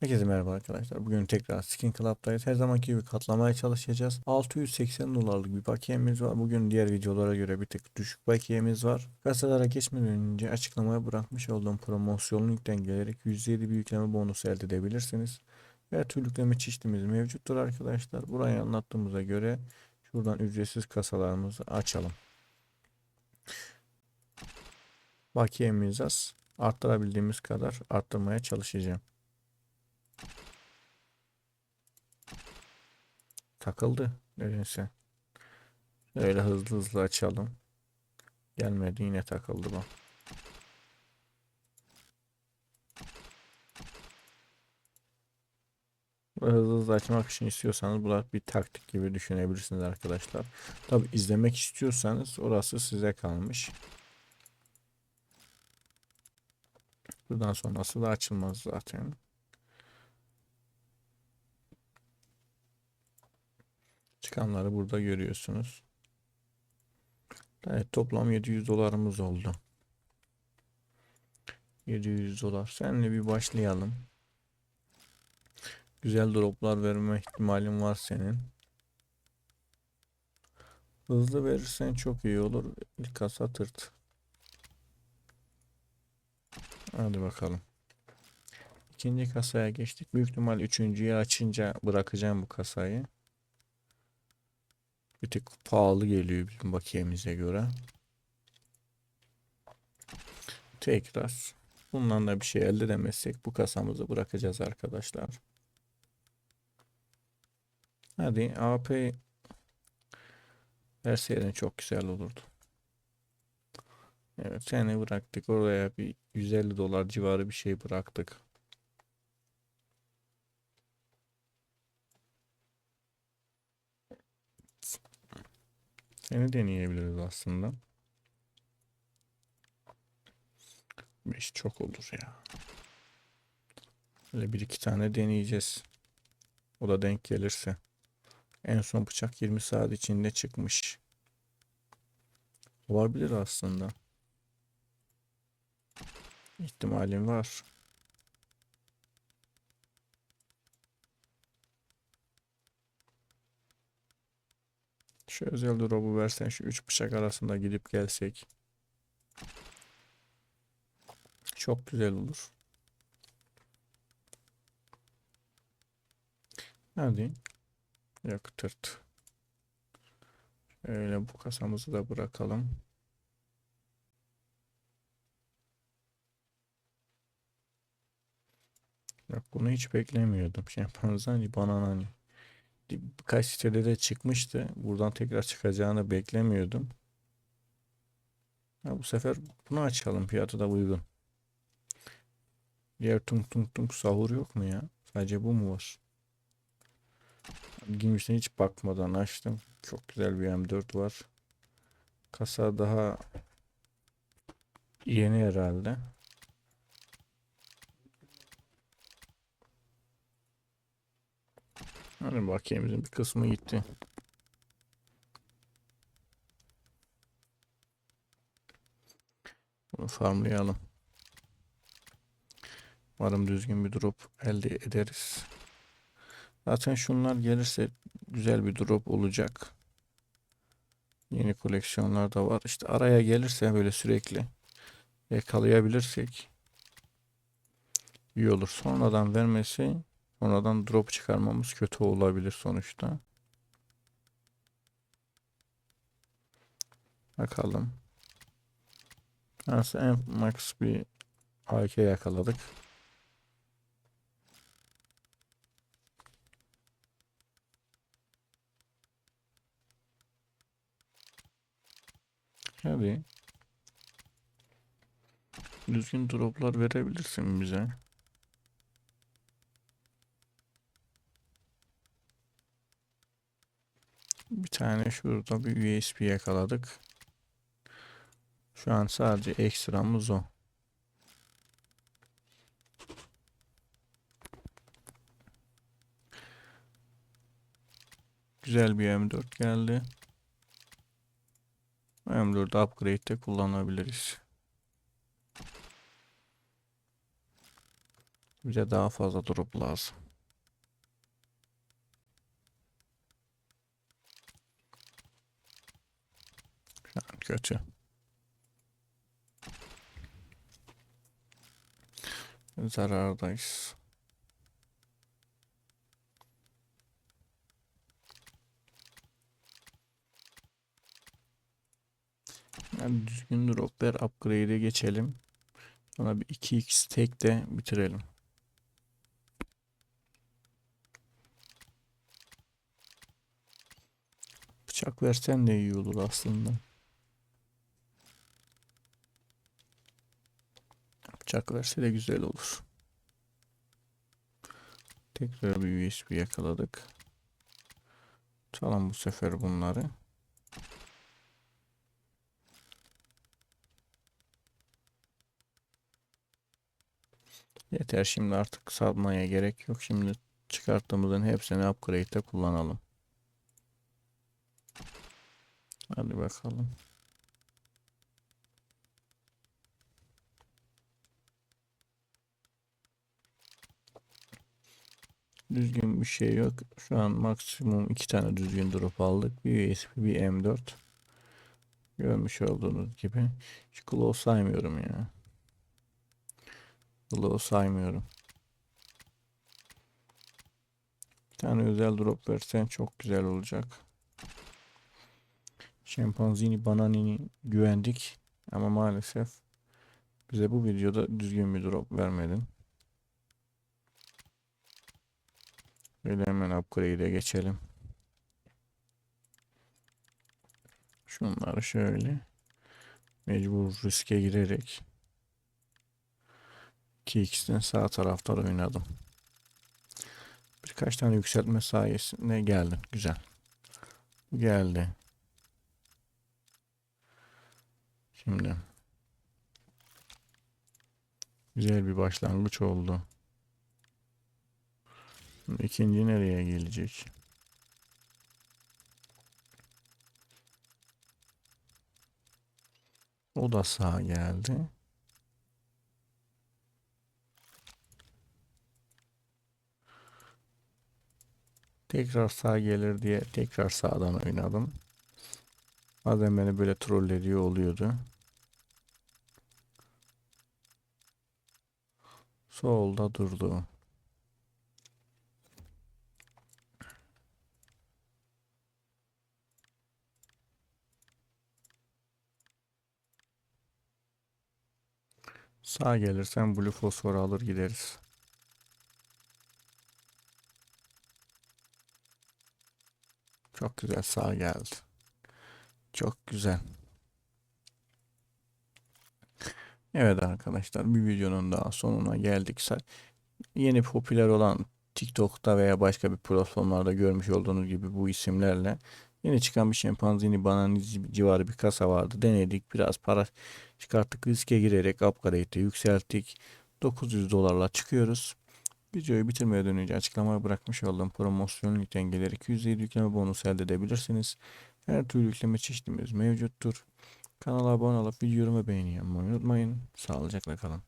Herkese merhaba arkadaşlar. Bugün tekrar Skin Club'dayız. Her zamanki gibi katlamaya çalışacağız. 680 dolarlık bir bakiyemiz var. Bugün diğer videolara göre bir tık düşük bakiyemiz var. Kasalara geçmeden önce açıklamaya bırakmış olduğum promosyonun linkten gelerek %7 bir yükleme bonusu elde edebilirsiniz. Her türlü yükleme çeşitimiz mevcuttur arkadaşlar. Burayı anlattığımıza göre şuradan ücretsiz kasalarımızı açalım. Bakiyemiz az. Arttırabildiğimiz kadar arttırmaya çalışacağım. Takıldı nedense. Öyle hızlı hızlı açalım. Gelmedi yine takıldı bu. Hızlı hızlı açmak için istiyorsanız bu da bir taktik gibi düşünebilirsiniz arkadaşlar. Tabi izlemek istiyorsanız orası size kalmış. Buradan sonrası da açılmaz zaten. Çıkanları burada görüyorsunuz. Evet toplam 700 dolarımız oldu. 700 dolar. Seninle bir başlayalım. Güzel droplar verme ihtimalin var senin. Hızlı verirsen çok iyi olur. İlk kasa tırt. Hadi bakalım. İkinci kasaya geçtik. Büyük ihtimal üçüncüyü açınca bırakacağım bu kasayı. Bir tık pahalı geliyor bizim bakiyemize göre. Tekrar. Bundan da bir şey elde edemezsek bu kasamızı bırakacağız arkadaşlar. Hadi AP verseydin çok güzel olurdu. Evet seni bıraktık. Oraya bir 150 dolar civarı bir şey bıraktık. Seni deneyebiliriz aslında. 5 çok olur ya. Böyle bir iki tane deneyeceğiz. O da denk gelirse. En son bıçak 20 saat içinde çıkmış. Olabilir aslında. İhtimalim var. Şu özel drop'u versen şu üç bıçak arasında gidip gelsek. Çok güzel olur. Hadi. Yok tırt. Şöyle bu kasamızı da bırakalım. Yok bunu hiç beklemiyordum. Şey yapanızdan hani bana hani birkaç sitede de çıkmıştı. Buradan tekrar çıkacağını beklemiyordum. Ha, bu sefer bunu açalım. Fiyatı da uygun. Diğer tung tung tung sahur yok mu ya? Sadece bu mu var? Girmişten hiç bakmadan açtım. Çok güzel bir M4 var. Kasa daha yeni herhalde. Hani bakiyemizin bir kısmı gitti. Bunu farmlayalım. Umarım düzgün bir drop elde ederiz. Zaten şunlar gelirse güzel bir drop olacak. Yeni koleksiyonlar da var. İşte araya gelirse böyle sürekli yakalayabilirsek iyi olur. Sonradan vermesi sonradan drop çıkarmamız kötü olabilir sonuçta. Bakalım. Nasıl en max bir AK yakaladık. Hadi. Düzgün droplar verebilirsin bize. Bir tane şurada bir USB yakaladık. Şu an sadece ekstramız o. Güzel bir M4 geldi. M4 upgrade'de kullanabiliriz. Bize daha fazla drop lazım. Kötü. Zarardayız. Yani düzgün drop ver upgrade'e geçelim. Sonra bir 2x tek de bitirelim. Bıçak versen de iyi olur aslında. Bıçak verse de güzel olur. Tekrar bir USB yakaladık. Çalalım bu sefer bunları. Yeter şimdi artık satmaya gerek yok. Şimdi çıkarttığımızın hepsini upgrade'de kullanalım. Hadi bakalım. Düzgün bir şey yok. Şu an maksimum iki tane düzgün drop aldık. Bir USB, bir M4. Görmüş olduğunuz gibi. Hiç glow saymıyorum ya. Glow saymıyorum. Bir tane özel drop versen çok güzel olacak. Şempanzini bananini güvendik. Ama maalesef bize bu videoda düzgün bir drop vermedin. Böyle hemen upgrade'e geçelim. Şunları şöyle mecbur riske girerek 2x'ten sağ taraftan oynadım. Birkaç tane yükseltme sayesinde geldin. Güzel. Geldi. Şimdi güzel bir başlangıç oldu. İkinci nereye gelecek? O da sağa geldi. Tekrar sağ gelir diye tekrar sağdan oynadım. Bazen beni böyle trollediyor oluyordu. Solda durdu. Sağ gelirsen blue fosfor alır gideriz. Çok güzel sağ geldi. Çok güzel. Evet arkadaşlar bir videonun daha sonuna geldik. Yeni popüler olan TikTok'ta veya başka bir platformlarda görmüş olduğunuz gibi bu isimlerle yeni çıkan bir şempanzini bananı civarı bir kasa vardı. Denedik biraz para çıkarttık riske girerek upgrade'de yükselttik. 900 dolarla çıkıyoruz. Videoyu bitirmeden önce açıklamaya bırakmış olduğum promosyon linkten gelerek %7 yükleme bonus elde edebilirsiniz. Her türlü yükleme çeşitimiz mevcuttur. Kanala abone olup videomu beğeni yapmayı unutmayın. Sağlıcakla kalın.